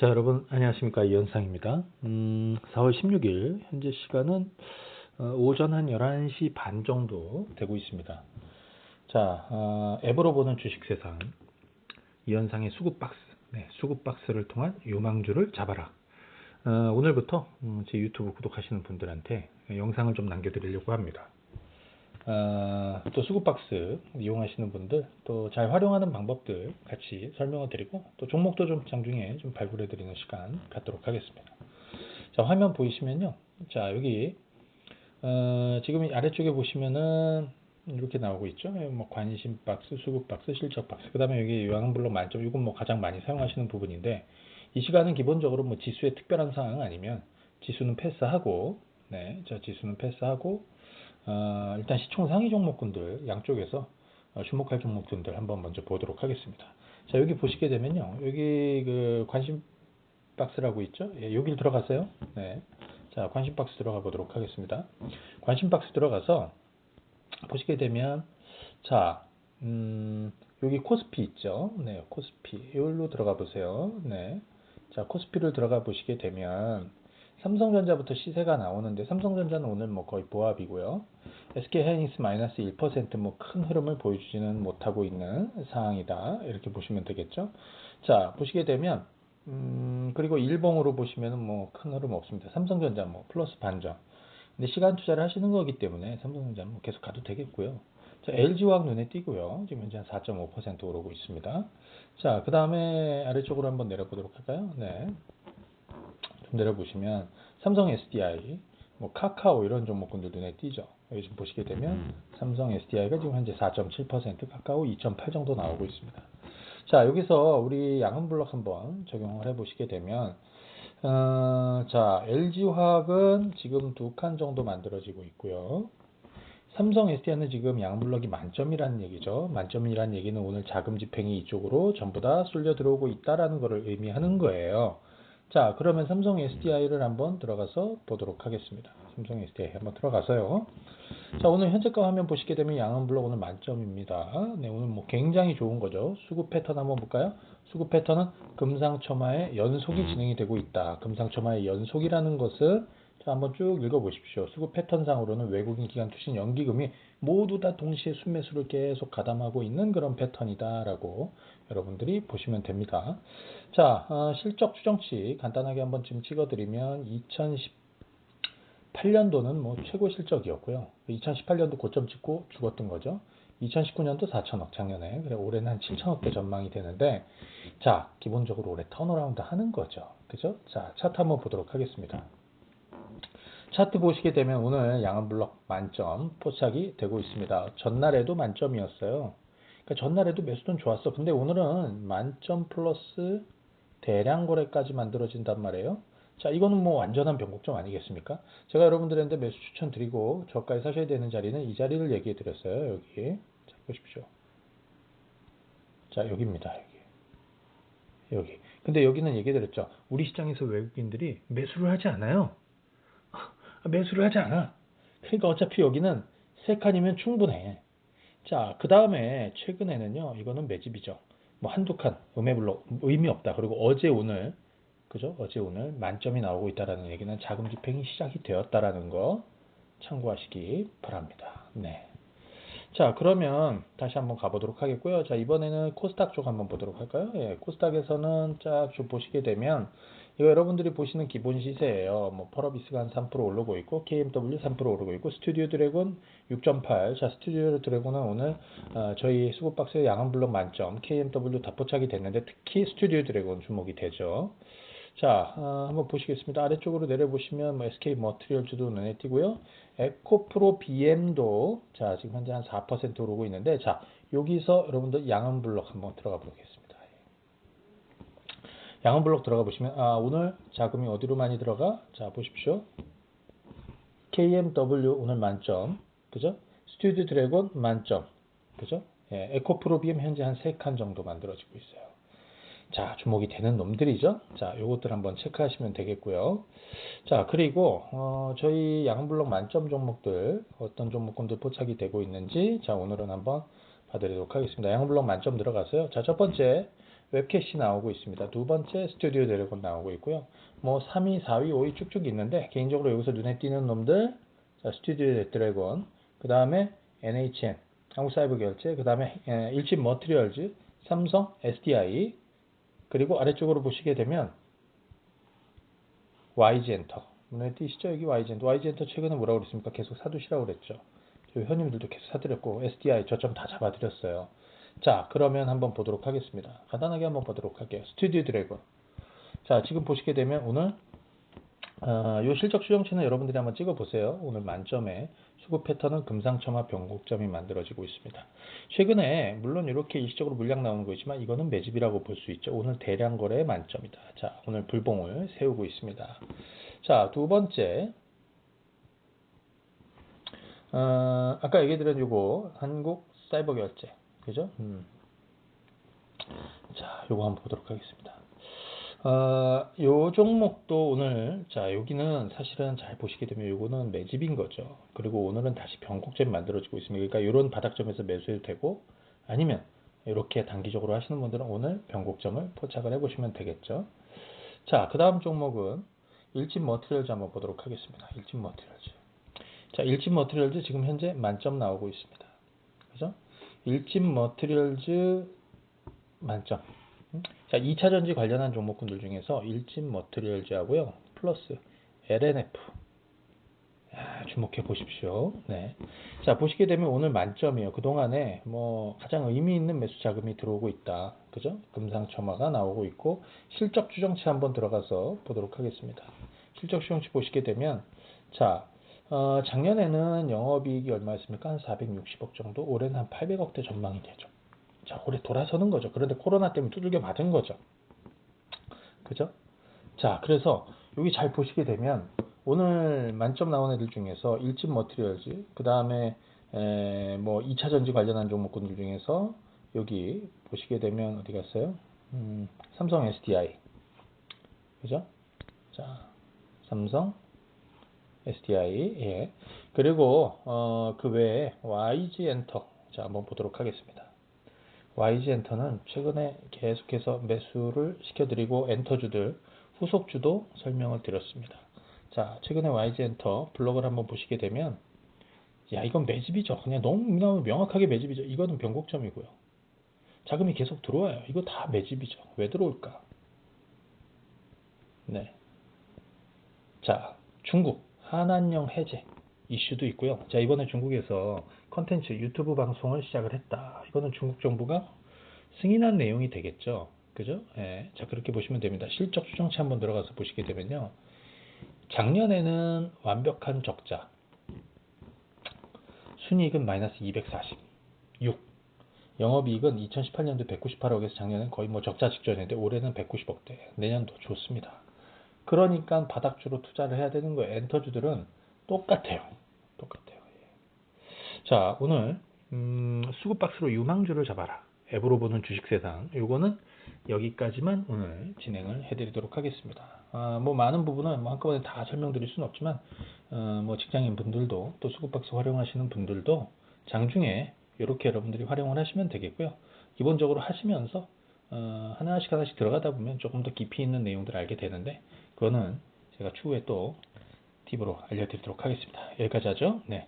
자, 여러분 안녕하십니까 이현상입니다. 음, 4월 16일 현재 시간은 어, 오전 한 11시 반 정도 되고 있습니다. 자, 어, 앱으로 보는 주식세상 이현상의 수급박스, 네, 수급박스를 통한 요망주를 잡아라. 어, 오늘부터 음, 제 유튜브 구독하시는 분들한테 영상을 좀 남겨드리려고 합니다. 어, 또 수급박스 이용하시는 분들 또 잘 활용하는 방법들 같이 설명을 드리고 또 종목도 좀 장중에 좀 발굴해 드리는 시간 갖도록 하겠습니다. 자 화면 보이시면요. 자 여기 어, 지금 아래쪽에 보시면은 이렇게 나오고 있죠. 뭐 관심 박스, 수급 박스, 실적 박스. 그다음에 여기 요한블록 만점. 이건 뭐 가장 많이 사용하시는 부분인데 이 시간은 기본적으로 뭐 지수에 특별한 사항 아니면 지수는 패스하고 네, 저 지수는 패스하고 어, 일단 시총 상위 종목군들 양쪽에서 어, 주목할 종목군들 한번 먼저 보도록 하겠습니다. 자 여기 보시게 되면요. 여기 그 관심 박스라고 있죠? 예, 여기를 들어가세요. 네. 자 관심 박스 들어가 보도록 하겠습니다. 관심 박스 들어가서 보시게 되면 자 음, 여기 코스피 있죠? 네 코스피. 여기로 들어가 보세요. 네 자 코스피를 들어가 보시게 되면 삼성전자부터 시세가 나오는데 삼성전자는 오늘 뭐 거의 보합이고요. SK 하이닉스 마이너스 1%뭐 큰 흐름을 보여주지는 못하고 있는 상황이다. 이렇게 보시면 되겠죠. 자, 보시게 되면 음, 그리고 일봉으로 보시면은 뭐 큰 흐름 없습니다. 삼성전자 뭐 플러스 반전. 근데 시간 투자를 하시는 거기 때문에 삼성전자는 뭐 계속 가도 되겠고요. 자, LG화학 눈에 띄고요. 지금 현재 한 4.5% 오르고 있습니다. 자, 그 다음에 아래쪽으로 한번 내려보도록 할까요? 네. 좀 내려보시면 삼성 SDI, 뭐 카카오 이런 종목군들 눈에 띄죠. 여기 좀 보시게 되면 음. 삼성 SDI가 지금 현재 4.7%, 카카오 2.8 정도 나오고 있습니다. 자 여기서 우리 양은 블록 한번 적용을 해 보시게 되면 어, 자 LG화학은 지금 두 칸 정도 만들어지고 있고요. 삼성 SDI는 지금 양블럭이 만점이라는 얘기죠. 만점이라는 얘기는 오늘 자금 집행이 이쪽으로 전부 다 쏠려 들어오고 있다라는 것을 의미하는 거예요. 자, 그러면 삼성 SDI를 한번 들어가서 보도록 하겠습니다. 삼성 SDI 한번 들어가서요. 자, 오늘 현재가 화면 보시게 되면 양은 블록 오늘 만점입니다. 네, 오늘 뭐 굉장히 좋은 거죠. 수급 패턴 한번 볼까요? 수급 패턴은 금상첨화의 연속이 진행이 되고 있다. 금상첨화의 연속이라는 것을 자, 한번 쭉 읽어보십시오. 수급 패턴상으로는 외국인 기관 투신 연기금이 모두 다 동시에 순매수를 계속 가담하고 있는 그런 패턴이다라고 여러분들이 보시면 됩니다. 자, 어, 실적 추정치 간단하게 한번 지금 찍어드리면 2018년도는 뭐 최고 실적이었고요. 2018년도 고점 찍고 죽었던 거죠. 2019년도 4천억 작년에 그래 올해는 한 7천억대 전망이 되는데 자 기본적으로 올해 턴어라운드 하는 거죠 그죠 자 차트 한번 보도록 하겠습니다 차트 보시게 되면 오늘 양은블럭 만점 포착이 되고 있습니다 전날에도 만점이었어요 그러니까 전날에도 매수는 좋았어. 근데 오늘은 만점 플러스 대량 거래까지 만들어진단 말이에요. 자, 이거는 뭐 완전한 변곡점 아니겠습니까? 제가 여러분들한테 매수 추천드리고 저가에 사셔야 되는 자리는 이 자리를 얘기해 드렸어요. 여기. 자, 보십시오. 자, 여기입니다. 여기. 여기. 근데 여기는 얘기해 드렸죠. 우리 시장에서 외국인들이 매수를 하지 않아요. 매수를 하지 않아. 그러니까 어차피 여기는 세 칸이면 충분해. 자, 그 다음에 최근에는요, 이거는 매집이죠. 뭐 한두 칸, 음해불로 의미 없다. 그리고 어제 오늘, 그죠? 어제 오늘 만점이 나오고 있다라는 얘기는 자금 집행이 시작이 되었다라는 거 참고하시기 바랍니다. 네. 자, 그러면 다시 한번 가보도록 하겠고요. 자, 이번에는 코스닥 쪽 한번 보도록 할까요? 예, 코스닥에서는 쫙좀 보시게 되면 이거 여러분들이 보시는 기본 시세예요. 뭐 펄어비스가 한 3% 오르고 있고 KMW 3% 오르고 있고 스튜디오 드래곤 6.8. 자, 스튜디오 드래곤은 오늘 어, 저희 수급박스의 양은 블록 만점 KMW 다 포착이 됐는데 특히 스튜디오 드래곤 주목이 되죠. 자, 어, 한번 보시겠습니다. 아래쪽으로 내려보시면 뭐 SK 머트리얼즈도 눈에 띄고요. 에코프로 BM도 자, 지금 현재 한 4% 오르고 있는데 자, 여기서 여러분들 양은 블록 한번 들어가 보겠습니다. 양은 블록 들어가 보시면 아 오늘 자금이 어디로 많이 들어가? 자 보십시오. KMW 오늘 만점 그죠? 스튜디오 드래곤 만점 그죠? 예, 에코프로비엠 현재 한 3칸 정도 만들어지고 있어요. 자, 주목이 되는 놈들이죠. 자, 요것들 한번 체크하시면 되겠고요. 자, 그리고 어, 저희 양블록 만점 종목들 어떤 종목군들 포착이 되고 있는지 자, 오늘은 한번 봐드리도록 하겠습니다. 양블록 만점 들어가서요. 자, 첫 번째 웹캐시 나오고 있습니다. 두 번째 스튜디오 드래곤 나오고 있고요. 뭐 3위, 4위, 5위 쭉쭉 있는데 개인적으로 여기서 눈에 띄는 놈들 자, 스튜디오 드래곤 그 다음에 NHN 한국사이버결제 그 다음에 일진 머트리얼즈 삼성 SDI 그리고 아래쪽으로 보시게 되면 YG엔터 눈에 띄시죠? 여기 YG엔터 YG엔터 최근에 뭐라고 그랬습니까? 계속 사두시라고 그랬죠. 저희 현님들도 계속 사드렸고 SDI 저점 다 잡아드렸어요. 자 그러면 한번 보도록 하겠습니다. 간단하게 한번 보도록 할게요. 스튜디오 드래곤 자 지금 보시게 되면 오늘 어, 요 실적 수정치는 여러분들이 한번 찍어 보세요. 오늘 만점에 수급 패턴은 금상첨화 변곡점이 만들어지고 있습니다. 최근에 물론 이렇게 일시적으로 물량 나오는 거 있지만 이거는 매집이라고 볼 수 있죠. 오늘 대량 거래 만점이다. 자 오늘 불봉을 세우고 있습니다. 자 두 번째 어, 아까 얘기 드린 요거 한국 사이버 결제 그죠? 음. 자 요거 한번 보도록 하겠습니다. 어, 요 종목도 오늘 자 여기는 사실은 잘 보시게 되면 요거는 매집인 거죠. 그리고 오늘은 다시 변곡점이 만들어지고 있습니다. 그러니까 이런 바닥점에서 매수해도 되고 아니면 이렇게 단기적으로 하시는 분들은 오늘 변곡점을 포착을 해보시면 되겠죠. 자, 그 다음 종목은 일진 머티리얼즈 한번 보도록 하겠습니다. 일진 머티리얼즈. 자, 일진 머티리얼즈 지금 현재 만점 나오고 있습니다. 그죠? 일진 머티리얼즈 만점. 자, 2차 전지 관련한 종목군들 중에서 일진 머트리얼즈하고요. 플러스 LNF. 야, 주목해 보십시오. 네. 자, 보시게 되면 오늘 만점이에요. 그동안에 뭐 가장 의미 있는 매수 자금이 들어오고 있다. 그죠? 금상첨화가 나오고 있고 실적 추정치 한번 들어가서 보도록 하겠습니다. 실적 추정치 보시게 되면 자, 어, 작년에는 영업이익이 얼마였습니까? 한 460억 정도. 올해는 한 800억대 전망이 되죠. 자, 올해 돌아서는 거죠. 그런데 코로나 때문에 두들겨 맞은 거죠. 그죠? 자, 그래서 여기 잘 보시게 되면 오늘 만점 나온 애들 중에서 일진 머트리얼즈, 그 다음에 뭐 2차 전지 관련한 종목군들 중에서 여기 보시게 되면 어디 갔어요? 음, 삼성 SDI. 그죠? 자, 삼성 SDI. 예. 그리고 어, 그 외에 YG 엔터. 자, 한번 보도록 하겠습니다. YG엔터는 최근에 계속해서 매수를 시켜드리고 엔터주들 후속주도 설명을 드렸습니다. 자, 최근에 YG엔터 블록을 한번 보시게 되면 야 이건 매집이죠. 그냥 너무 명확하게 매집이죠. 이거는 변곡점이고요. 자금이 계속 들어와요. 이거 다 매집이죠. 왜 들어올까? 네. 자, 중국 한한령 해제 이슈도 있고요. 자, 이번에 중국에서 컨텐츠 유튜브 방송을 시작을 했다. 이거는 중국 정부가 승인한 내용이 되겠죠. 그죠? 예. 자, 그렇게 보시면 됩니다. 실적 추정치 한번 들어가서 보시게 되면요. 작년에는 완벽한 적자. 순이익은 마이너스 246. 영업이익은 2018년도 198억에서 작년엔 거의 뭐 적자 직전인데 올해는 190억대. 내년도 좋습니다. 그러니까 바닥주로 투자를 해야 되는 거예요. 엔터주들은 똑같아요. 똑같아요. 예. 자, 오늘 음, 수급박스로 유망주를 잡아라. 앱으로 보는 주식세상. 이거는 여기까지만 오늘 진행을 해드리도록 하겠습니다. 아, 뭐 많은 부분은 뭐 한꺼번에 다 설명드릴 수는 없지만 어, 뭐 직장인 분들도 또 수급박스 활용하시는 분들도 장중에 이렇게 여러분들이 활용을 하시면 되겠고요. 기본적으로 하시면서 어, 하나씩 하나씩 들어가다 보면 조금 더 깊이 있는 내용들을 알게 되는데 그거는 제가 추후에 또 팁으로 알려드리도록 하겠습니다. 여기까지 하죠. 네.